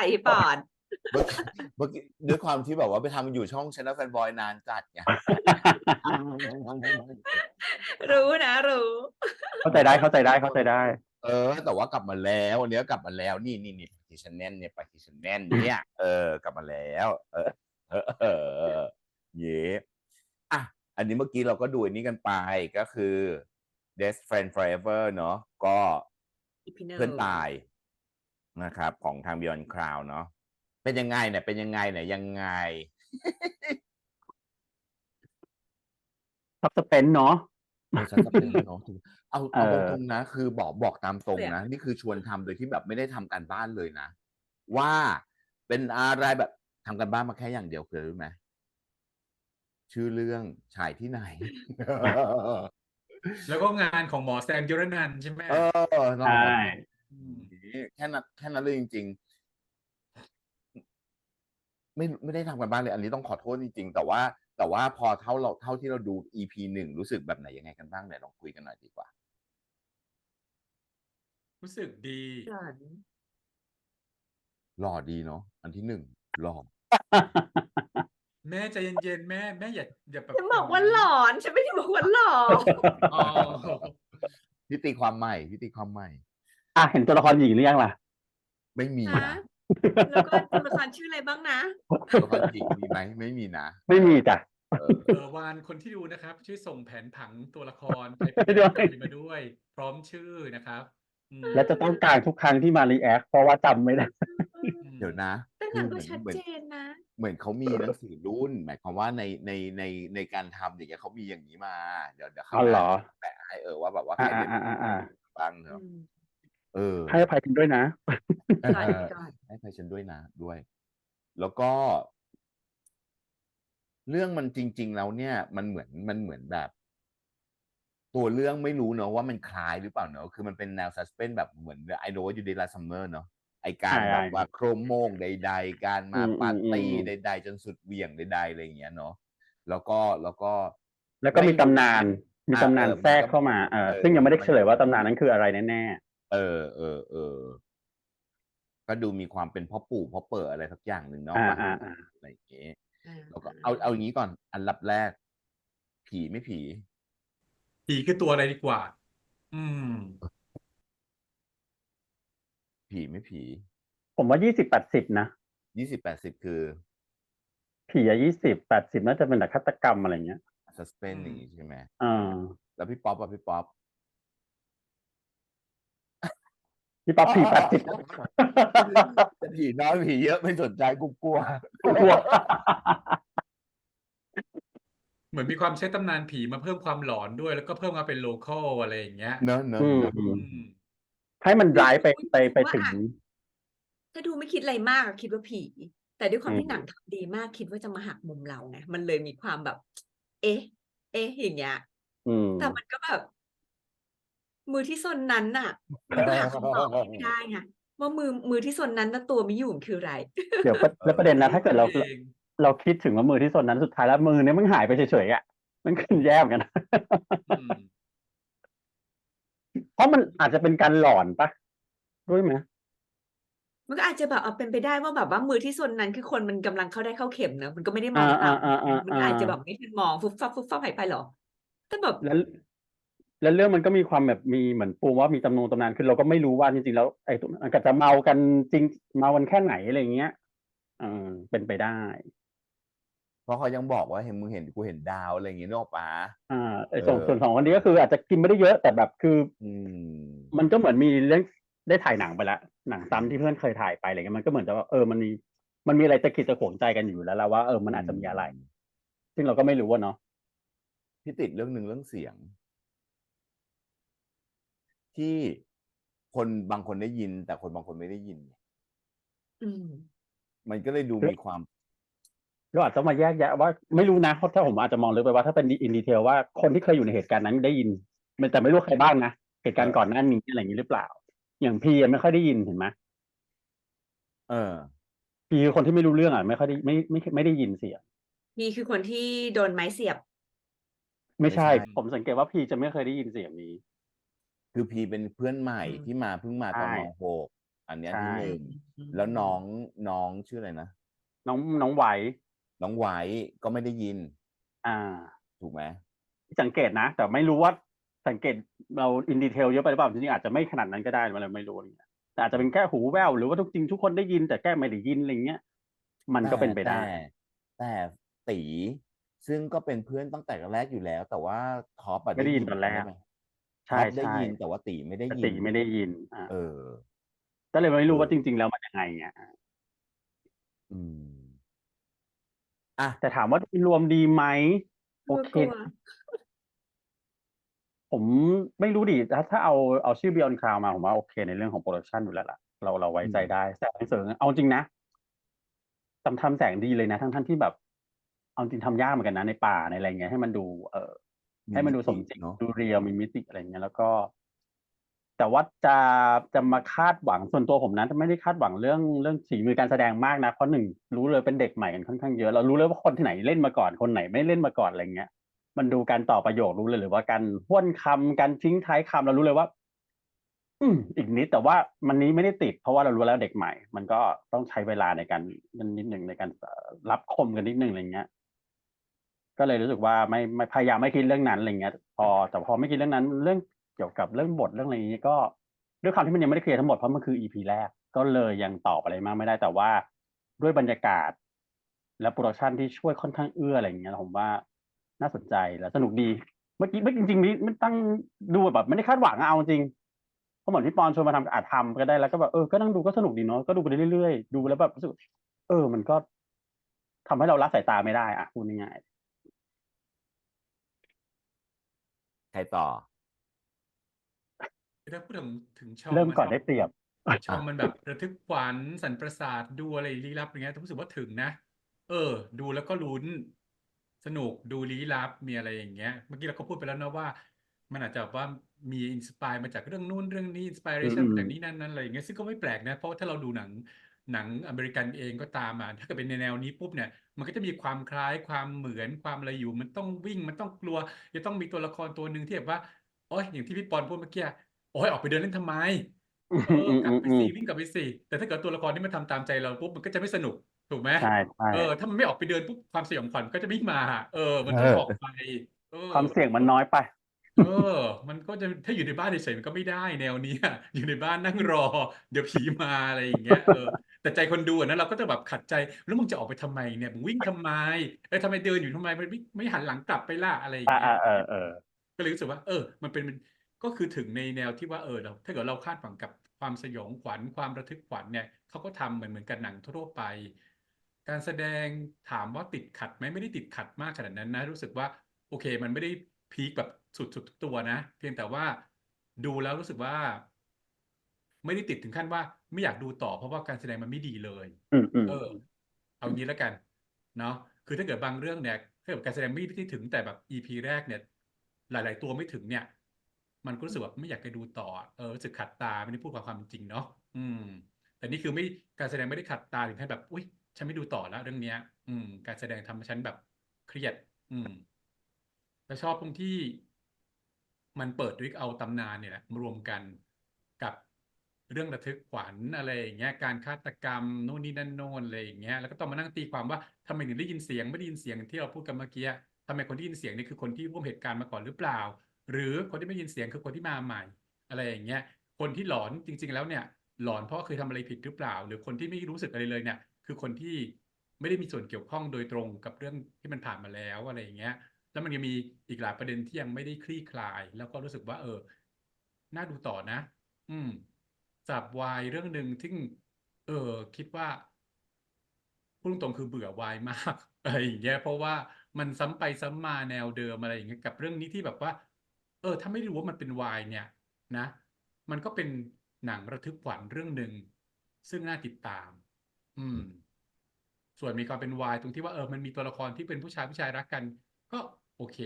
พูดอะไรพี่ปอนเมื่อกี้ด้วยความที่แบบว่าไปทำอยู่ช่องช anel แฟนบอยนานจัดไง รู้นะรู้ เข้าใจได้เข้าใจได้เข้าใจได้ เออ แต่ว่ากลับมาแล้ววันนี้ก็กลับมาแล้วนี่นี่นี่ปากีชาแนลเนี่ยปากีชาแนลเนี่ย เออกลับมาแล้ว เออเออเออเย่อะอันนี้เมื่อกี้เราก็ดูอันนี้กันไปก็คือ Best Friend Forever เนาะก็ อีพีเนอร์เพื่อนตาย นะครับของทาง Beyond Cloud เนาะเป็นยังไงเนี่ยเป็นยังไงเนี่ยยังไง ทับสเปนเนาะเออฉันจะเป็นเนาะเอาเอาเออตรงๆนะ คือบอกบอกตามตรงนะ นี่คือชวนทำโดยที่แบบไม่ได้ทำการบ้านเลยนะ ว่าเป็นอะไรแบบทำการบ้านมาแค่อย่างเดียวคืออะไรรู้ไหมชื่อเรื่องฉายที่ไหน แล้วก็งานของหมอแซมยุรนันท์ใช่ไหมเออนั่นใช่ แหละมแค่นั้นแค่นั้นเลยจริง ๆ ไม่ไม่ได้ทำกันบ้านเลย อันนี้ต้องขอโทษจริง ๆ แต่ว่า แต่ว่าพอเท่าเราเท่าที่เราดู EP หนึ่งรู้สึกแบบไหนยังไงกันบ้างเนี่ยลองคุยกันหน่อยดีกว่า รู้สึกดีก่อนหล่อดีเนาะอันที่หนึ่งหล่อแม่ใจเย็นๆแม่แม่อย่าอย่าแบบฉันบอกว่าหลอนฉันไม่ได้บอกว่าหล่ออ๋อพี่ตีความใหม่พี่ตีความใหม่ อะเห็นตัวละครหญิงหรือยังล่ะ ไม่มีฮะนะ แล้วก็ตัวละครชื่ออะไรบ้างนะ ตัวละครจริงมีไหมไม่มีนะไม่มีจ้ะ เออ เออวานคนที่ดูนะครับ ช่วยส่งแผนผังตัวละครไปให้ด้วยมาด้วย พร้อมชื่อนะครับอืมและจะต้องการทุกครั้งที่มารีแอคเพราะว่าจำไม่ได้เดี๋ยวนะแต่หคืนัองเหก็มือนชัดเหมือน เจนนะ เหมือนเขามีหนังสือรุ่น หมายความว่าในในในในการทำอย่างเงี้ยเขามีอย่างนี้มา เดี๋ยวเดี๋ยวเขาอ๋อเหรอ แปะให้เออว่าแบบว่าอ่าใครเป็นอ่าอ่าอ่า บ้างเนอะ เออให้อภัยกันด้วยนะก่อนก่อนให้ใครฉันด้วยนะด้วย แล้วก็ เรื่องมันจริง ๆ แล้วเนี่ย มันเหมือนมันเหมือนแบบ ตัวเรื่องไม่รู้เนอะว่ามันคล้ายหรือเปล่าเนอะคือมันเป็นแนวซัสเพนแบบเหมือน I know what you did last summer เนอะไอการใช่แบบว่าโครโมงใด ๆ การมาอืมปาร์ตี้อืมใด ๆ จนสุดเหวี่ยงใดๆอะไรอย่างเงี้ยเนอะแล้วก็แล้วก็ แล้วก็มีตำนาน มีอ่าตำนานเออแทรกมันก็เข้ามาเออเออซึ่งยังไม่ได้มันเฉลยว่าตำนานนั้นคืออะไรแน่ เออเออเออ ก็ดูมีความเป็นพ่อปู่พ่อเปิดอะไรสักอย่างหนึ่งๆเนาะอ่ามาอ่าอ่า อะไรอย่างเงี้ยแล้วก็เอาเอาอย่างนี้ก่อน อันดับแรก ผีไม่ผี ผีคือตัวอะไรดีกว่า อืม ผีไม่ผีผมว่ายี่สิบแปดสิบนะยี่สิบแปดสิบคือผีอะยี่สิบแปดสิบน่าจะเป็นแบบฆาตกรรมอะไรเงี้ยสัสเพนอืม อย่างงี้ใช่ไหม อ่า แล้วพี่ป๊อปอะพี่ป๊อป พี่ป๊อปผีแปดสิบจะผีน้อยผีเยอะไม่สนใจกูกลัวกลัว เหมือนมีความใช้ตำนานผีมาเพิ่มความหลอนด้วย แล้วก็เพิ่มมาเป็นโลคอลอะไรอย่างเงี้ยเนอะเนอะอืมเนอะอืมอืมให้มันร้ายไปไปไปว่าถึง ถ้าดูไม่คิดอะไรมากอะคิดว่าผี แต่ด้วยความอืมที่หนังทำดีมากคิดว่าจะมาหักมุมเราไงมันเลยมีความแบบ เอ๊ะ เอ๊ะอย่างเงี้ยอืมแต่มันก็แบบ มือที่ซนนั้นน่ะมันก็หาคำตอบไม่ได้ไงว่ามือมือที่ซนนั้นน่ะตัวไม่อยู่มันคืออะไร เดี๋ยวประแล้วประเด็นนะถ้าเกิดเราเองเราคิดถึงว่ามือที่สนนั้นสุดท้ายแล้วมือเนี้ยมันหายไปเฉยๆอะมันขึ้นแย่เหมือนกันนะอืมเพราะมันอาจจะเป็นการหลอนปะด้วยไหมมันก็อาจจะแบบเอาเป็นไปได้ว่าแบบว่ามือที่ซนนั้นคือคนมันกำลังเข้าได้เข้าเข็มเนอะมันก็ไม่ได้มองอ่าตามอ่าอ่ามันอ่าอาจจะแบบไม่ทันมองฟุบฟับฟุบฟับหายไปหรอแต่แบบ แล้วแล้วเรื่องมันก็มีความแบบมีเหมือนปูว่ามีตำนงตำนานคือเราก็ไม่รู้ว่าจริงๆแล้วไอ้ตัวมันก็จะเมากันจริงเมากันแค่ไหนอะไรเงี้ยเออเป็นไปได้ เพราะเขายังบอกว่าเห็นมึงเห็นกูเห็นดาวอะไรอย่างงี้นึกออกปะอ่าไอ้ส่วนเออส่วนของคนนี้ก็คืออาจจะกินไม่ได้เยอะแต่แบบคือ อืม มันก็เหมือนมีเรื่องได้ถ่ายหนังไปแล้วหนังซ้ำที่เพื่อนเคยถ่ายไปอะไรเงี้ยมันก็เหมือนจะว่าเออมันมีมันมีอะไรตะขิดตะขวงใจกันอยู่แล้วแล้วว่าเออมันอาจจะมีอะไร ซึ่งเราก็ไม่รู้ว่าเนาะพี่ติดเรื่องหนึ่งเรื่องเสียง ที่คนบางคนได้ยิน แต่คนบางคนไม่ได้ยิน อืม มันก็เลยดูมีความเราอาจจะมาแยกแยะว่าไม่รู้นะเพราะถ้าผมอาจจะมองลึกไปว่าถ้าเป็นอินดีเทลว่าคนที่เคยอยู่ในเหตุการณ์นั้นได้ยินมันแต่ไม่รู้ใครบ้างนะเหตุการณ์ก่อนหน้านี้อะไรอย่างนี้หรือเปล่า อย่างพีอะไม่ค่อยได้ยินเห็นไหมเออ พีคือคนที่ไม่รู้เรื่องอะไม่ค่อยได้ไม่ไม่ไม่ได้ยินเสียงพี่คือคนที่โดนไม้เสียบ ไม่ใช่ ไม่ใช่ ผมสังเกตว่าพีจะไม่เคยได้ยินเสียงนี้ คือพีเป็นเพื่อนใหม่อืมที่มาเพิ่งมาตอนใช่มหกอันเนี้ยใช่ ที่หนึ่งแล้วน้องน้องชื่ออะไรนะน้องน้องไหว น้องไว้ก็ไม่ได้ยินอ่า ถูกไหมสังเกตนะ แต่ไม่รู้ว่าสังเกตเราอินดีเทลเยอะไปหรือเปล่าจริงๆอาจจะไม่ขนาดนั้นก็ได้เราไม่รู้อะไรเงี้ยแต่อาจจะเป็นแค่หูแว่วหรือว่าทุกจริงทุกคนได้ยินแต่แค่ไม่ได้ยินอะไรเงี้ย มันก็เป็นไปได้แต่แต่ตีซึ่งก็เป็นเพื่อนตั้งแต่แรกอยู่แล้ว แต่ว่าท็อปอะไม่ได้ยินตอนแรก ใช่ไหม ใช่ท็อปได้ใช่ยินแต่ว่าตีไม่ได้แต่ยินตีไม่ได้ยินอ่าเออก็เลยไม่รู้เออว่าจริง ๆ แล้วมันยังไงเงี้ยอืมอะแต่ถามว่ารวมดีไหมโอเคกลัวผมไม่รู้ดิถ้าถ้าเอาเอาชื่อ Beyond Cloud มาผมว่าโอเค ในเรื่องของโปรดักชันอยู่แล้วล่ะ เราเราไว้ใจได้แสงเสริงเอาจริงนะทำทำแสงดีเลยนะ ทั้งท่านที่แบบ เอาจริงทำยากเหมือนกันนะในป่าในอะไรเงี้ยให้มันดู เออ ให้มันดูสมจริงเนาะดูเรียลมีมิติอะไรเงี้ยแล้วก็ แต่ว่าจะจะมาคาดหวังส่วนตัวผมนะไม่ได้คาดหวังเรื่องเรื่องฝีมือการแสดงมากนะเพราะหนึ่งรู้เลยเป็นเด็กใหม่กันค่อนข้างเยอะเรารู้เลยว่าคนที่ไหนเล่นมาก่อนคนไหนไม่เล่นมาก่อนอะไรเงี้ย มันดูการต่อประโยครู้เลยหรือว่าการห้วนคำการทิ้งท้ายคำเรารู้เลยว่า อืมอีกนิดแต่ว่ามันนี้ไม่ได้ติด เพราะว่าเรารู้แล้วเด็กใหม่ มันก็ต้องใช้เวลาในการนิดหนึ่งในการเอ่อรับคมกันนิดหนึ่งอะไรเงี้ย ก็เลยรู้สึกว่าไม่ไม่พยายามไม่คิดเรื่องนั้นอะไรเงี้ย พอแต่พอไม่คิดเรื่องนั้น เรื่องเกี่ยวกับเรื่องบทเรื่องอะไรอย่างนี้ก็ด้วยความที่มันยังไม่ได้เคลียร์ทั้งหมดเพราะมันคืออีพีแรกก็เลยยังตอบอะไรมากไม่ได้แต่ว่าด้วยบรรยากาศ และโปรดักชันที่ช่วยค่อนข้างเอื้ออะไรเงี้ยผมว่าน่าสนใจและสนุกดี เมื่อกี้ไม่จริงๆนี่ไม่ตั้งดูแบบไม่ได้คาดหวังเอาจริงเพราะเหมือนพี่ปอนชวนมาทำอาจทำก็ได้แล้วก็แบบเออก็นั่งดูก็สนุกดีเนาะก็ดูไปเรื่อยๆดูแล้วแบบรู้สึกเออ มันก็ทำให้เราละสายตาไม่ได้อะพูดง่าย ใครต่อ ถ้าพูดถึงถึงชอๆเริ่มมันก่อนแบบได้เปรียบ ชอมันแบบระทึกขวัญสันประสาทดูอะไรลี้ลับอย่างเงี้ยรู้สึกว่าถึงนะ เออ ดูแล้วก็ลุ้น สนุกดูลี้ลับมีอะไรอย่างเงี้ย เมื่อกี้เราก็พูดไปแล้วนะว่า มันอาจจะแบบว่ามีอินสปายมาจากเรื่องนู้นเรื่องนี้อินสปิเรชันอืมมาจากนี้นั่นนั่นอะไรอย่างเงี้ยซึ่งก็ไม่แปลกนะ เพราะว่าถ้าเราดูหนัง หนังอเมริกันเองก็ตามอะถ้าเกิดเป็นในแนวนี้ปุ๊บเนี่ย มันก็จะมีความคล้ายความเหมือนความอะไรอยู่ มันต้องวิ่งมันต้องกลัว จะต้องมีตัวละครตัวหนึ่งที่แบบว่าโอ้ยอย่างที่พี่ปอนพูดเมื่อกี้โอ้ยออกไปเดินเล่นทำไมอืมเอออืมกลัอืบมไปอืสิมวิ่งกลับไปสิแต่ถ้าเกิดตัวละครที่มันทำตามใจเราปุ๊บมันก็จะไม่สนุกถูกไหมใช่ใช่เออถ้ามันไม่ออกไปเดินปุ๊บความสยองขวัญก็จะไม่มา เออ มันต้องเออออกไปเออความเสี่ยงมันน้อยไป เออ มันก็จะถ้าอยู่ในบ้านเฉยๆมันก็ไม่ได้แนวเนี้ย อยู่ในบ้านนั่งรอ เดี๋ยวผีมาอะไรอย่างเงี้ยเออแต่ใจคนดูอะนะเราก็จะแบบขัดใจแล้วมึงจะออกไปทำไมเนี่ยมึงวิ่งทำไมเออทำไมเดินอยู่ทำไมไม่ไม่หันหลังกลับไปล่ะอะไรอย่างอ่าเงี้ย อ่าเออเออก็เลยรู้สึกว่า เออ มันเป็นก็คือถึงในแนวที่ว่าเออเราถ้าเกิดเราคาดหวังกับความสยองขวัญความระทึกขวัญเนี่ยเขาก็ทำเหมือนเหมือนกับหนังทั่วไป การแสดงถามว่าติดขัดไหมไม่ได้ติดขัดมากขนาดนั้นนะ รู้สึกว่า โอเค มันไม่ได้พีคแบบ สุดๆทุกตัวนะ เพียงแต่ว่าดูแล้วรู้สึกว่า ไม่ได้ติดถึงขั้นว่า ไม่อยากดูต่อเพราะว่าการแสดงมันไม่ดีเลยอืมอืมเออ เอางี้แล้วกันเนาะคือถ้าเกิดบางเรื่องเนี่ยถ้าเกิดการแสดงไม่ได้ถึงแต่แบบ EP แรกเนี่ย หลาย ๆ ตัวไม่ถึงเนี่ย มันก็รู้สึกแบบไม่อยากจะดูต่ออะเออรู้สึกขัดตาไม่ได้พูดความความจริงเนาะอืม แต่นี่คือไม่การแสดงไม่ได้ขัดตาถึงขั้นแบบ อุ้ยฉันไม่ดูต่อแล้วเรื่องเนี้ย อืม การแสดงทำให้ฉันแบบเครียด อืมแล้วชอบตรงที่ มันเปิดด้วยเอาตำนานเนี่ยแหละมารวมกันกับเรื่องระทึกขวัญอะไรอย่างเงี้ยการฆาตกรรมโน่นนี่นั่นโน่นอะไรอย่างเงี้ยแล้วก็ต้องมานั่งตีความว่าทำไมถึงได้ยินเสียงไม่ได้ยินเสียงที่เราพูดกันเมื่อกี้ทำไมคนที่ยินเสียงนี่คือคนที่ร่วมเหตุการณ์มาก่อนหรือเปล่า หรือคนที่ไม่ยินเสียงคือคนที่มาใหม่ อะไรอย่างเงี้ยคนที่หลอนจริง ๆ แล้วเนี่ย หลอนเพราะเคยทำอะไรผิดหรือเปล่า หรือคนที่ไม่รู้สึกอะไรเลยเนี่ย คือคนที่ไม่ได้มีส่วนเกี่ยวข้องโดยตรงกับเรื่องที่มันผ่านมาแล้วอะไรอย่างเงี้ย แล้วมันยังมีอีกหลายประเด็นที่ยังไม่ได้คลี่คลาย แล้วก็รู้สึกว่า เออ น่าดูต่อนะ อืมจับวายเรื่องหนึ่งที่เออ คิดว่าพูดตรงๆคือเบื่อวายมากอะไรอย่างเงี้ยเพราะว่ามันซ้ำไปซ้ำมาแนวเดิมอะไรอย่างเงี้ยกับเรื่องนี้ที่แบบว่า เออ ถ้าไม่รู้ว่ามันเป็นวายเนี่ย นะ มันก็เป็นหนังระทึกขวัญเรื่องหนึ่งซึ่งน่าติดตาม อืม ส่วนมีความเป็นวายตรงที่ว่าเออมันมีตัวละครที่เป็นผู้ชายผู้ชายรักกัน ก็โอเค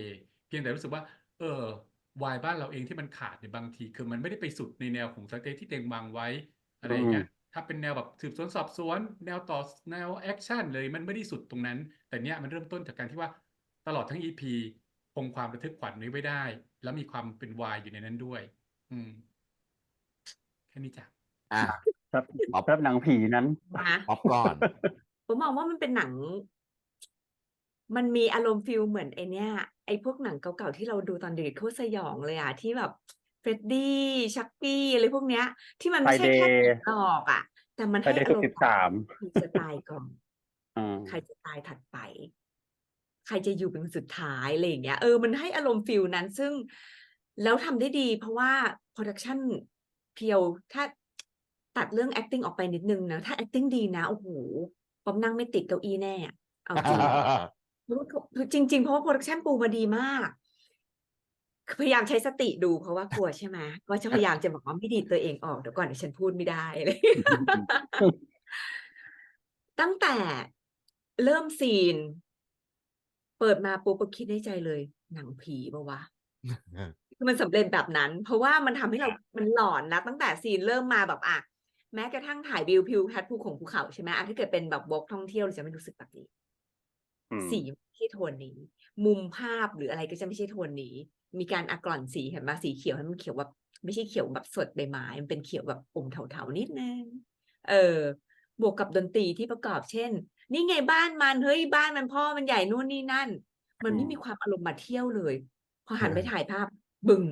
เพียงแต่รู้สึกว่า เออวายบ้านเราเองที่มันขาดในยบางที คือมันไม่ได้ไปสุดในแนวของสเตทที่เต็งวางไว้อะไรอย่างเงี้ยถ้าเป็นแนวแบบสืบสวนสอบสวน แนวต่อแนวแอคชั่นเลยมันไม่ได้สุดตรงนั้น แต่เนี้ยมันเริ่มต้นจากการที่ว่าตลอดทั้ง EP คงความระทึกขวัญนี้ไว้ได้ แล้วมีความเป็นวายอยู่ในนั้นด้วย อืมแค่นี้จ้ะอะครับป๊อปครับหนังผีนั้นนะ ป๊อปก่อน ผมมองว่ามันเป็นหนัง มันมีอารมณ์ฟิลเหมือนไอเนี้ยไอพวกหนังเก่าๆที่เราดูตอนเด็กโคตรสยองเลยอะที่แบบเฟรดดี้ชักกี้อะไรพวกเนี้ย ที่มันไม่ใช่แค่ Friday หลอกอะแต่มันไปให้ได้อาทุกรมสิบณ์สามใครจะตายก่อนอ่าใครจะตายถัดไป ใครจะอยู่เป็นคนสุดท้ายอะไรอย่างเงี้ยเออมันให้อารมณ์ฟิลนั้นซึ่งแล้วทำได้ดีเพราะว่าโปรดักชันเพียวถ้าตัดเรื่อง acting ออกไปนิดนึงนะ ถ้า acting ดีนะ โอ้โหปอมนั่งไม่ติดเก้าอี้แน่อะเอาจริง จริง ๆ เพราะว่าโปรดักชันปูมาดีมาก คือพยายามใช้สติดูเพราะว่ากลัวใช่ไหมก็จะพยายามจะบอกว่าไม่ดีตัวเองออกเดี๋ยวก่อนเดี๋ยวฉันพูดไม่ได้เลย ตั้งแต่เริ่มซีน เปิดมาปุ๊บก็คิดในใจเลย หนังผีปะวะคือมันสำเร็จแบบนั้น เพราะว่ามันทำให้เรา มันหลอนนะตั้งแต่ซีนเริ่มมาแบบอะแม้กระทั่งถ่ายวิวพิวแพทภูของภูเขาใช่ไหมอะถ้าเกิดเป็นแบบบล็อกท่องเที่ยวเราจะไม่รู้สึกแบบนี้ สีไม่ใช่โทนนี้ มุมภาพหรืออะไรก็จะไม่ใช่โทนนี้ มีการอะกร่อนสีเห็นไหมสีเขียวให้มันเขียวแบบไม่ใช่เขียวแบบสดใบไม้มันเป็นเขียวแบบอมเทาๆนิดนึงเออบวกกับดนตรีที่ประกอบเช่น นี่ไงบ้านมันเฮ้ยบ้านมันพ่อมันใหญ่นู่นนี่นั่น มันไม่อืมมีความอารมณ์มาเที่ยวเลย พอหันไปถ่ายภาพบึง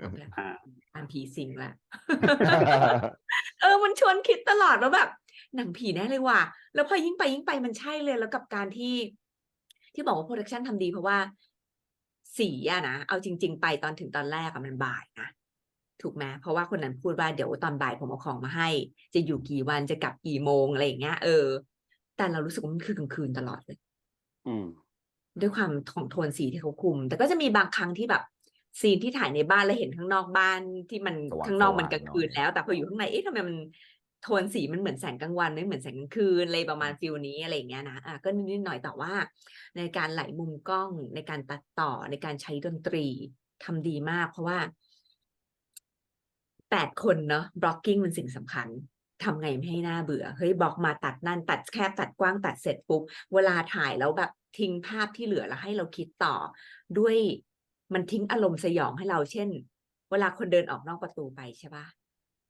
เอาละอ่าอ่านผีสิงละเออ มันชวนคิดตลอดว่าแบบหนังผีแน่เลยว่ะ แล้วพอยิ่งไปยิ่งไปมันใช่เลยแล้วกับการที่ ที่บอกว่าโปรดักชันทำดีเพราะว่าสีอะนะ เอาจริง ๆ ไปตอนถึงตอนแรกอะมันบ่ายนะถูกไหมเพราะว่าคนนั้นพูดว่าเดี๋ยวตอนบ่ายผมเอาของมาให้ จะอยู่กี่วันจะกลับกี่โมงอะไรอย่างเงี้ยเออ แต่เรารู้สึกว่ามันคือกลางคืนตลอดเลยอืมด้วยความของโทนสีที่เขาคุม แต่ก็จะมีบางครั้งที่แบบ ซีนที่ถ่ายในบ้านแล้วเห็นข้างนอกบ้านที่มันสว่างข้างนอกมันสว่างกลางคืนหน่อยแล้ว แต่พออยู่ข้างในเอ๊ะทำไมมัน โทนสีมันเหมือนแสงกลางวันไม่เหมือนแสงกลางคืนอะไรประมาณฟิลนี้อะไรอย่างเงี้ยนะอะก็นิดๆหน่อยๆแต่ว่า ในการไหลมุมกล้องในการตัดต่อในการใช้ดนตรีทำดีมาก เพราะว่าแปดคนเนาะบล็อกกิ้งมันสิ่งสำคัญทำไงไม่ให้หน่าเบื่อ เฮ้ยบล็อกมาตัดนั่น ตัดแคบตัดกว้างตัดเสร็จปุ๊บ เวลาถ่ายแล้วแบบทิ้งภาพที่เหลือแล้วให้เราคิดต่อ ด้วยมันทิ้งอารมณ์สยองให้เราเช่น เวลาคนเดินออกนอกประตูไปใช่ปะ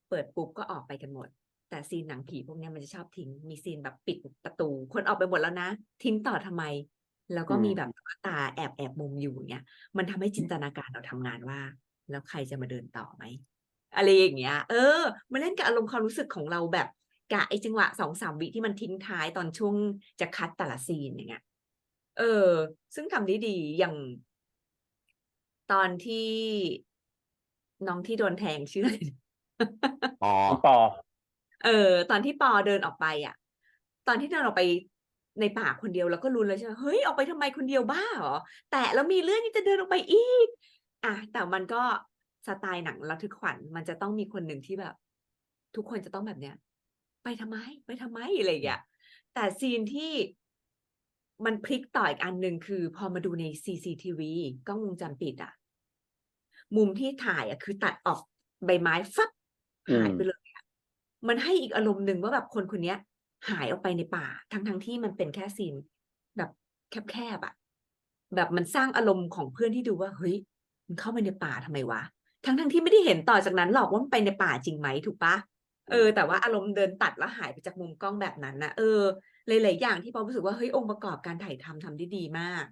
เปิดปุ๊บก็ออกไปกันหมด แต่ซีนหนังผีพวกเนี้ยมันจะชอบทิ้ง มีซีนแบบปิดประตู คนออกไปหมดแล้วนะ ทิ้งต่อทำไม แล้วก็อืมมีแบบตุ๊กตาแอบแอบมุมอยู่เนี้ยมันทำให้จินตนาการเราทำงานว่า แล้วใครจะมาเดินต่อไหมอะไรอย่างเงี้ย เออมาเล่นกับอารมณ์ความรู้สึกของเราแบบกะไอจังหวะสองสามวิที่มันทิ้งท้ายตอนช่วงจะคัดแต่ละซีนอย่างเงี้ย เออ ซึ่งทำได้ดีอย่าง ตอนที่น้องที่โดนแทงชื่ออะไรนะอ๋อน้องปอ เออ ตอนที่ปอเดินออกไปอะ ตอนที่เดินออกไปในป่าคนเดียวแล้วก็รุนเลยใช่ไหมเฮ้ยออกไปทำไมคนเดียวบ้าเหรอแต่แล้วมีเรื่องที่จะเดินออกไปอีก อะแต่มันก็สไตล์หนังระทึกขวัญมันจะต้องมีคนหนึ่งที่แบบ ทุกคนจะต้องแบบเนี้ย ไปทำไม ไปทำไมอะไรอย่างเงี้ยแต่ซีนที่มันพลิกต่ออีกอันหนึ่งคือ พอมาดูใน CCTV กล้องวงจรปิดอะมุมที่ถ่ายอะคือตัดออกใบไม้ฟับหายไปเลยอะ มันให้อีกอารมณ์หนึ่งว่าแบบคนคนเนี้ยหายออกไปในป่า ทั้งทั้งที่มันเป็นแค่ซีนแบบแคบๆอะแบบมันสร้างอารมณ์ของเพื่อนที่ดูว่าเฮ้ยมันเข้าไปในป่าทำไมวะทั้งทั้งที่ไม่ได้เห็นต่อจากนั้นหรอกว่ามันไปในป่าจริงไหมถูกปะเออ แต่ว่าอารมณ์เดินตัดแล้วหายไปจากมุมกล้องแบบนั้นนะเออหลายๆอย่างที่ปอรู้สึกว่าเฮ้ยองค์ประกอบการถ่ายทำทำได้ดีมาก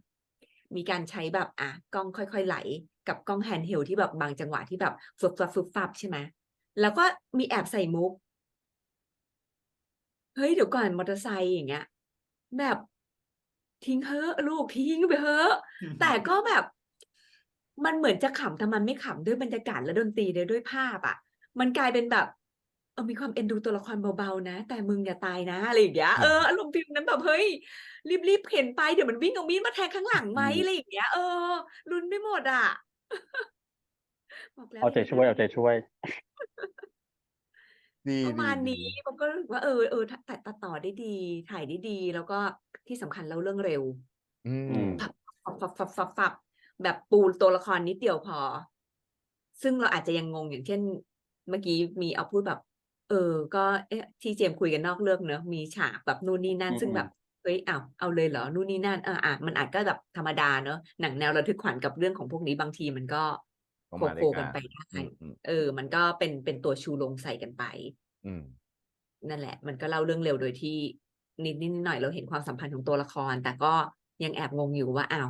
มีการใช้แบบอะกล้องค่อยๆไหล กับกล้องแฮนด์เฮลที่แบบบางจังหวะที่แบบฟึบฟับฟึบฟับใช่ไหมแล้วก็มีแอบใส่มุก เฮ้ยเดี๋ยวก่อนมอเตอร์ไซค์อย่างเงี้ย แบบทิ้งเฮ้อะลูกทิ้งไปเฮ้อะแต่ก็แบบ มันเหมือนจะขำแต่มันไม่ขำด้วยบรรยากาศและดนตรีด้วยด้วยภาพอะ มันกลายเป็นแบบเออมีความเอ็นดูตัวละครเบาๆนะ แต่มึงอย่าตายนะอะไรอย่างเงี้ยเอออารมณ์ฟิลนั้นแบบเฮ้ยรีบๆเข็นไปเดี๋ยวมันวิ่งเอามีดมาแทงข้างหลังไหมอืมอะไรอย่างเงี้ยเออลุ้นไปหมดอะบอกแล้วเอาใจช่วยเอาใจช่วย ดีประมาณดีนี้ผมก็รู้สึกว่าเออเออตัดตัดต่อได้ดี ถ่ายได้ดี แล้วก็ที่สำคัญเล่าเรื่องเร็ว อือืมมฟับฟับฟับฟับฟับฟับแบบปูตัวละครนิดเดียวพอ ซึ่งเราอาจจะยังงงอย่างเช่น เมื่อกี้มีเอาพูดแบบ เอออก็เอ๊ะที่เจมส์คุยกันนอกเรื่องเนอะมีฉากแบบนู่นนี่นั่น อืซึ่งแบมบเฮ้ยอ้าวเอาเลยเหรอนู่นนี่นั่นเอออะมันอาจก็แบบธรรมดาเนอะหนังแนวระทึกขวัญกับเรื่องของพวกนี้บางทีมันก็ต้องโคมาด้โควยกักันนไปได้อืมอืมเออ มันก็เป็นเป็นตัวชูโรงใส่กันไปอืมนั่นแหละ มันก็เล่าเรื่องเร็วโดยที่นิดนิดหน่อยๆเราเห็นความสัมพันธ์ของตัวละคร แต่ก็ยังแอบงงอยู่ว่าอ้าว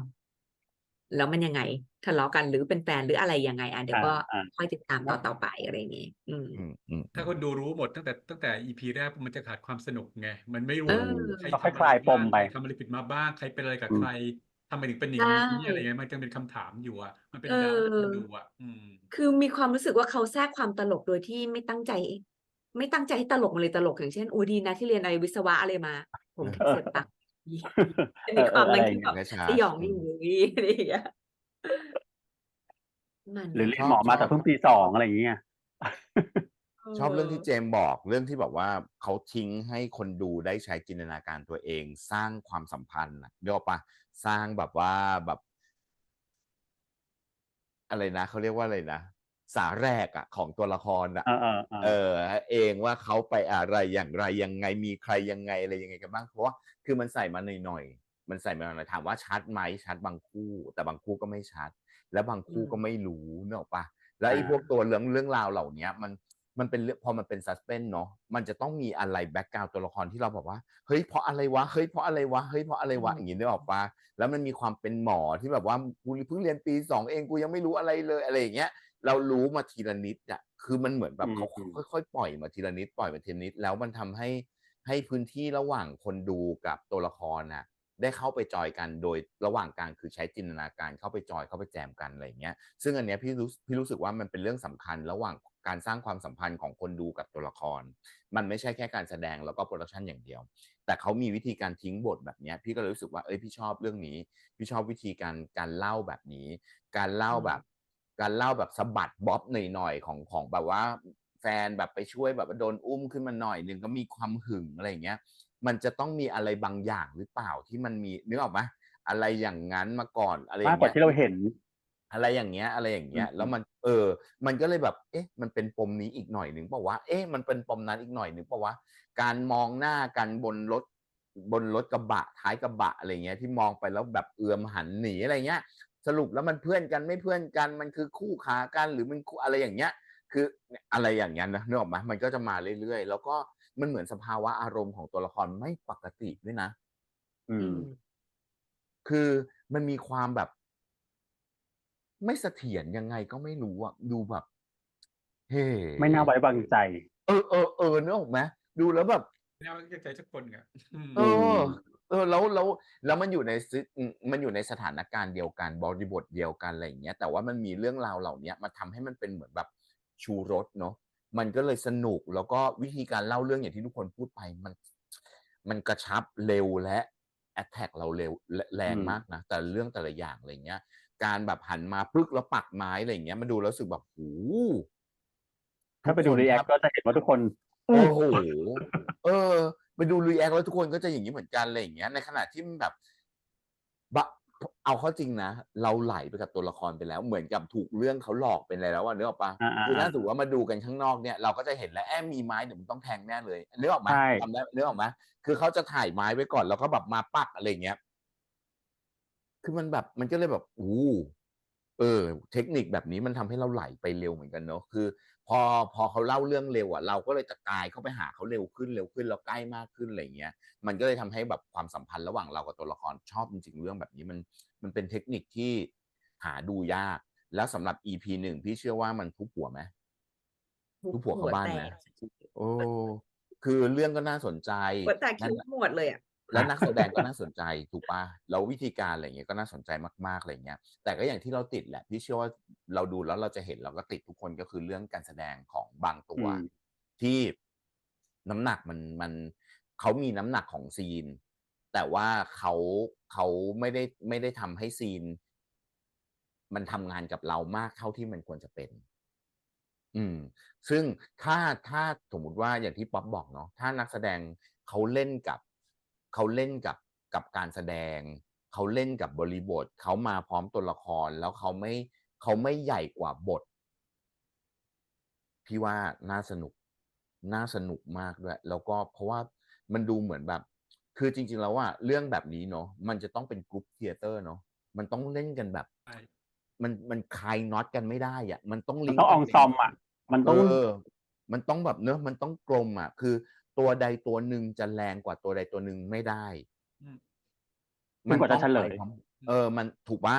แล้วมันยังไงทะเลาะกันหรือเป็นแฟนหรืออะไรยังไง อะเดี๋ยวอ่าก็อ่าค่อยติดตามต่อต่อไปอะไรอย่างงี้อืมอืมอืมถ้าคนดูรู้หมดตั้งแต่ตั้งแต่ EP แรกมันจะขาดความสนุกไง มันไม่รู้เออใครก็ค่อยทำคลายปมไปใครทำอะไรผิดมาบ้าง ใครเป็นอะไรกับอืมใคร ทำไมถึงเป็นอย่างใช่นี้ อะไรเงี้ย มันยังเป็นคำถามอยู่อะมันเป็นเอดาวให้อคนดูอะอืม คือมีความรู้สึกว่า เขาแทรกความตลกโดยที่ไม่ตั้งใจ ไม่ตั้งใจให้ตลก มันเลยตลก อย่างเช่นอูดีนะที่เรียนอะไร วิศวะอะไรมา ผมแค่เสียบปลั๊กจะเอมีอคเอวามออะนั้ไรนอย่างที่เงี้ยแบบช้าสยองอือยู่ ม อะไรอย่างเงี้ย มัน หรือนะเรียชนอหมบ อชมาอแต่บ เพิ่งปีสองอะไรอย่างเงี้ย ชอบเรื่องที่เอเจมส์บอกเรื่องที่แบบว่าเขาทิ้งให้คนดูได้ใช้จินตนาการตัวเอง สร้างความสัมพันธ์นะเรียกว่าปะสร้างแบบว่าแบบ อะไรนะเขาเรียกว่าอะไรนะสาแรกอะของตัวละครอะเออ เออเอเอออเองว่าเขาไปอะไรอย่างไรยังไงมีใครยังไงอะไรยังไงกันบ้างเพราะว่าคือมันใส่มาหน่อยๆมันใส่มาหน่อยๆถามว่าชัดไหมชัดบางคู่ แต่บางคู่ก็ไม่ชัด และบางคู่ก็ไม่รู้เนกอะปะแล้วไอ้อ่าพวกตัวเรื่องเรื่องราวเหล่าเนี้ยมัน มันเป็นเรื่องพอมันเป็นซัสเพนเนาะมันจะต้องมีอะไรแบ็กกราวตัวละครที่เราบอกว่าเฮ้ยเพราะอะไรวะเฮ้ยเพราะอะไรวะเฮ้ยเพราะอะไรวะอืมอย่างงี้นึกออกปะแล้วมันมีความเป็นหมอที่แบบว่ากูเพิ่งเรียนปีสองเองกูยังไม่รู้อะไรเลยอะไรอย่างเงี้ยเรารู้มาทีละนิดอะคือมันเหมือนแบบอืมเขาอืมค่อยๆปล่อยมาทีละนิดปล่อยมาทีละนิดแล้วมันทำให้ให้พื้นที่ระหว่างคนดูกับตัวละครน่ะ ได้เข้าไปจอยกันโดยระหว่างกลางคือใช้จินตนาการเข้าไปจอยเข้าไปแจมกันอะไรเงี้ยซึ่งอันเนี้ยพี่รู้พี่รู้สึกว่ามันเป็นเรื่องสำคัญระหว่างการสร้างความสัมพันธ์ของคนดูกับตัวละคร มันไม่ใช่แค่การแสดงแล้วก็โปรดักชันอย่างเดียว แต่เขามีวิธีการทิ้งบทแบบเนี้ยพี่ก็เลยรู้สึกว่าเอ้ยพี่ชอบเรื่องนี้ พี่ชอบวิธีการการเล่าแบบนี้ การเล่าแบบ การเล่าแบบสะบัดบ๊อบหน่อยๆของของแบบว่าแฟนแบบไปช่วยแบบโดนอุ้มขึ้นมาหน่อยหนึ่งก็มีความหึงอะไรอย่างเงี้ย มันจะต้องมีอะไรบางอย่างหรือเปล่าที่มันมีนึกออกไหมอะไรอย่างนั้นมาก่อนอะไรอมากย่างกว่าเงี้ยที่เราเห็น อะไรอย่างเงี้ย อะไรอย่างเงี้ยอืมแล้วมันเออ มันก็เลยแบบ เอ๊ะ มันเป็นปมนี้อีกหน่อยหนึ่งเปล่าวะเอ๊ะมันเป็นปมนั้นอีกหน่อยหนึ่งเปล่าวะการมองหน้ากันบนรถบนรถกระบะท้ายกระบะอะไรเงี้ย ที่มองไปแล้วแบบเอือมหันหนีอะไรเงี้ย สรุปแล้วมันเพื่อนกันไม่เพื่อนกันมันคือคู่ขากันหรือมันคู่อะไรอย่างเงี้ย คืออะไรอย่างเงี้ยนะนึกออกไหมมันก็จะมาเรื่อยๆ แล้วก็ มันเหมือนสภาวะอารมณ์ของตัวละครไม่ปกติด้วยนะ อือืมมคือมันมีความแบบ ไม่เสถียรยังไงก็ไม่รู้อะดูแบบ เฮ้ไม่น่าไว้วางใจ เออเออเออนึกออกไหมดูแล้วแบบไม่เอาใจทุกคนไงอืมเออ เออแล้วแล้วแล้วมันอยู่ในซิอืมมันอยู่ในสถานการณ์เดียวกันบริบทเดียวกันอะไรอย่างเงี้ยแต่ว่ามันมีเรื่องราวเหล่าเนี้ยมาทำให้มันเป็นเหมือนแบบชูรสเนาะ มันก็เลยสนุกแล้วก็วิธีการเล่าเรื่องอย่างที่ทุกคนพูดไปมัน มันกระชับเร็วและแอ t แทกเราเร็วและแรงอืมมากนะแต่เรื่องแต่ละอย่างอะไรเงี้ย การแบบหันมาปึ๊กแล้วปักไม้อะไรอย่างเงี้ยมันดูแล้วรู้สึกแบบโอ้โหถ้าไปดูทุกคนรีแอคครับก็จะเห็นว่าทุกคนโอ้โหเออ ไปดูรีแอคแล้วทุกคนก็จะอย่างนี้เหมือนกันอะไรอย่างเงี้ยในขณะที่มันแบบบะ เอาเข้าจริงนะ เราไหลไปกับตัวละครไปแล้ว เหมือนกับถูกเรื่องเขาหลอกไปแล้วอะนึกออกปะอ่าอ่าคือถ้าอ่าถือว่ามาดูกันข้างนอกเนี่ยเราก็จะเห็นแล้วแอบมีไม้เดี๋ยวมึงต้องแทงแน่เลยนึกออกไหมใช่จำได้นึกออกไหมคือเขาจะถ่ายไม้ไว้ก่อนแล้วก็แบบมาปักอะไรอย่างเงี้ย คือมันแบบมันก็เลยแบบอู้เออ เทคนิคแบบนี้มันทำให้เราไหลไปเร็วเหมือนกันเนาะคือ พอพอเขาเล่าเรื่องเร็วอะเราก็เลยจะกายเข้าไปหาเขาเร็วขึ้นเร็วขึ้นแล้วใกล้มากขึ้นอะไรอย่างเงี้ย มันก็เลยทำให้แบบความสัมพันธ์ระหว่างเรากับตัวละครชอบจริงๆเรื่องแบบนี้มันมันเป็นเทคนิคที่หาดูยาก แล้วสำหรับ EP หนึ่งพี่เชื่อว่ามันทุบหัวไหมทุบหัวเข้าบ้านไหมโอ้คือเรื่องก็น่าสนใจหัวแตกนั่คิ้นวหมดเลยอะ แล้วนักแสดงก็น่าสนใจถูกปะแล้ววิธีการอะไรเงี้ยก็น่าสนใจมากๆอะไรเงี้ย แต่ก็อย่างที่เราติดแหละพี่เชื่อว่าเราดูแล้วเราจะเห็นเราก็ติดทุกคนก็คือเรื่องการแสดงของบางตัวอืมที่น้ำหนักมันมันเขามีน้ำหนักของซีน แต่ว่าเขาเขาไม่ได้ไม่ได้ทำให้ซีน มันทำงานกับเรามากเท่าที่มันควรจะเป็น อืม ซึ่งถ้าถ้าสมมุติว่าอย่างที่ป๊อปบอกเนาะถ้านักแสดงเขาเล่นกับ เขาเล่นกับกับการแสดง เขาเล่นกับบริบท เขามาพร้อมตัวละครแล้วเขาไม่เขาไม่ใหญ่กว่าบท พี่ว่าน่าสนุกน่าสนุกมากด้วย แล้วก็เพราะว่ามันดูเหมือนแบบ คือจริง ๆ แล้วว่าเรื่องแบบนี้เนาะมันจะต้องเป็นกรุ๊ปเทเตอร์เนาะมันต้องเล่นกันแบบใช่มันมันคลายน็อตกันไม่ได้อะมันต้องมันลิงต้องก์อองซอมอะ มันต้องเออ มันต้องแบบเนอะมันต้องกลมอะ คือ ตัวใดตัวหนึ่งจะแรงกว่าตัวใดตัวหนึ่งไม่ได้อืมจนกว่าจะเฉลยไปพร้อมเออ มันถูกว่า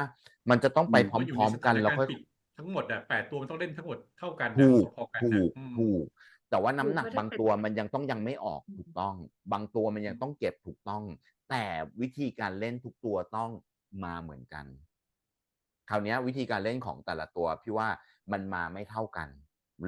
มันจะต้องไปพเพราะอยู่ร้อในมสๆกันถานแล้วการค่อยณ์ปิดทั้งหมดอะแปดตัวมันต้องเล่นทั้งหมดเท่ากันนะถูกพอๆกันถูนะกอืมถูกแต่ว่าน้ำหนักคือถ้าบางเป็นตัวมันยังต้องยังไม่ออกถูกต้อง บางตัวมันยังต้องเก็บถูกต้อง แต่วิธีการเล่นทุกตัวต้องมาเหมือนกัน คราวเนี้ยวิธีการเล่นของแต่ละตัวพี่ว่ามันมาไม่เท่ากัน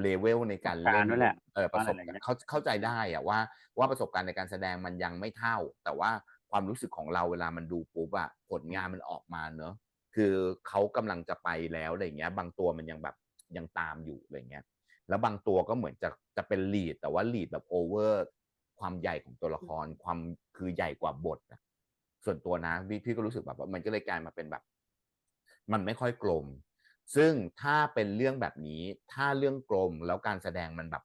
เลเวลในการประสบเล่การนณ์ด้วยแหละเออประสบอะไรอย่างเงี้ยเข้าเข้าใจได้อะว่า ว่าประสบการณ์ในการแสดงมันยังไม่เท่า แต่ว่าความรู้สึกของเราเวลามันดูปุ๊บอะผลงานมันออกมาเนอะคือเขากำลังจะไปแล้วอะไรเงี้ย บางตัวมันยังแบบยังตามอยู่อะไรเงี้ย แล้วบางตัวก็เหมือนจะจะเป็นลีดแต่ว่าลีดแบบโอเวอร์ความใหญ่ของตัวละครความคือใหญ่กว่าบทอะส่วนตัวนะพี่พี่ก็รู้สึกแบบว่ามันก็เลยกลายมาเป็นแบบ มันไม่ค่อยกลม ซึ่งถ้าเป็นเรื่องแบบนี้ ถ้าเรื่องกลมแล้วการแสดงมันแบบ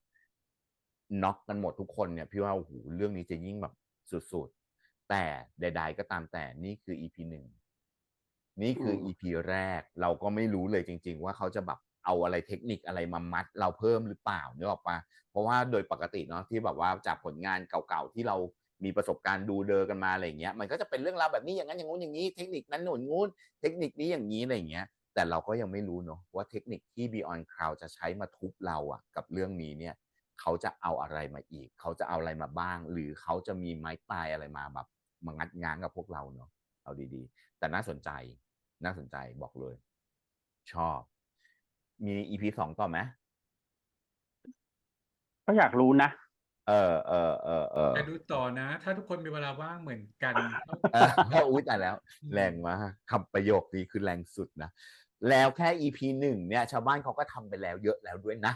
น็อกกันหมดทุกคนเนี่ยพี่ว่าโอ้โหเรื่องนี้จะยิ่งแบบสุดๆ แต่ใด ๆ ก็ตามแต่นี่คือ EP หนึ่งนี่คืออม EP แรกเราก็ไม่รู้เลยจริง ๆ ว่าเขาจะแบบเอาอะไรเทคนิคอะไรมามัด เราเพิ่มหรือเปล่าเนื้อออกปะเพราะว่าโดยปกติเนาะที่แบบว่าจากผลงานเก่าๆที่เรามีประสบการณ์ดูเดอกันมาอะไรอย่างเงี้ย มันก็จะเป็นเรื่องราวแบบนี้อย่างนั้นอย่างงู้นอย่างนี้ เทคนิคนั้นหนุนงู้นเทคนิคนี้อย่างนี้อะไรอย่างเงี้ย แต่เราก็ยังไม่รู้เนาะว่าเทคนิคที่ Beyond Cloud จะใช้มาทุบเราอะกับเรื่องนี้เนี่ยเขาจะเอาอะไรมาอีก เขาจะเอาอะไรมาบ้าง หรือเขาจะมีไม้ตายอะไรมาแบบมางัดง้างกับพวกเราเนาะเอาดีๆ แต่น่าสนใจน่าสนใจบอกเลย ชอบ มี EP สองต่อไหมก็อยากรู้นะเออเออเออเออแต่ดูต่อนะ ถ้าทุกคนมีเวลาว่างเหมือนกันเอออุ้ยแต่แล้ว แรงมากคำประโยคนี้คือแรงสุดนะ แล้วแค่ EP หนึ่งเนี่ย ชาวบ้านเขาก็ทำไปแล้วเยอะแล้วด้วยนะ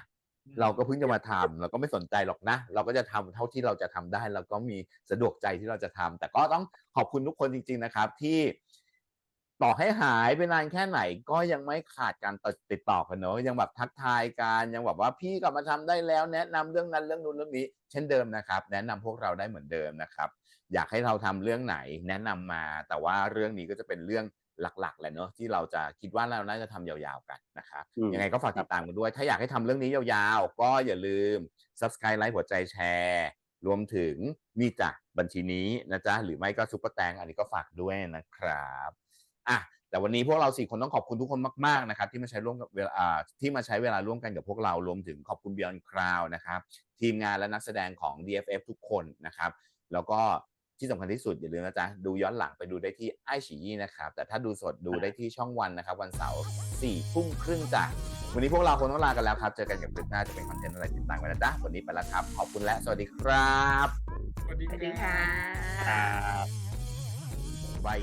เราก็เพิ่งจะมาทำเราก็ไม่สนใจหรอกนะ เราก็จะทำเท่าที่เราจะทำได้แล้วก็มีสะดวกใจที่เราจะทำแต่ก็ต้องขอบคุณทุกคนจริง ๆนะครับ ที่ต่อให้หายไปนานแค่ไหนก็ยังไม่ขาดการติดต่อกันเนอะยังแบบทักทายกันยังแบบว่าพี่กลับมาทำได้แล้ว แนะนำเรื่องนั้นเรื่องนู้นเรื่องนี้ เช่นเดิมนะครับ แนะนำพวกเราได้เหมือนเดิมนะครับ อยากให้เราทำเรื่องไหนแนะนำมา แต่ว่าเรื่องนี้ก็จะเป็นเรื่อง หลักๆแหละเนอะที่เราจะคิดว่าเราน่าจะทำยาวๆกันนะครับอืมยังไงก็ฝากติดตามกันด้วย ถ้าอยากให้ทำเรื่องนี้ยาวๆ ก็อย่าลืม subscribe ไลค์หัวใจแชร์รวมถึงนี่จ้ะบัญชีนี้นะจ๊ะหรือไม่ก็ซุปเปอร์แตงอันนี้ก็ฝากด้วยนะครับอะแต่วันนี้พวกเราสี่คนต้องขอบคุณทุกคนมากๆนะครับ ที่มาใช้ร่วมกับเวลาอ่าที่มาใช้เวลาร่วมกันกับพวกเรารวมถึงขอบคุณ Beyond Cloud นะครับ ทีมงานและนักแสดงของ DFF ทุกคนนะครับ แล้วก็ ที่สำคัญที่สุดอย่าลืมนะจ๊ะดูย้อนหลังไปดูได้ที่ไอฉี่นะครับแต่ถ้าดูสดดูได้ที่ช่องวันนะครับ วันเสาร์สี่ทุ่มครึ่งจ้ะวันนี้พวกเราคงต้องลากันแล้วครับ เจอกันกับคลิปหน้าจะเป็นคอนเทนต์อะไรติดตามกันนะจ๊ะวันนี้ไปแล้วครับ ขอบคุณและสวัสดีครับสวัสดีสวัสดีค่ะค่ะบาย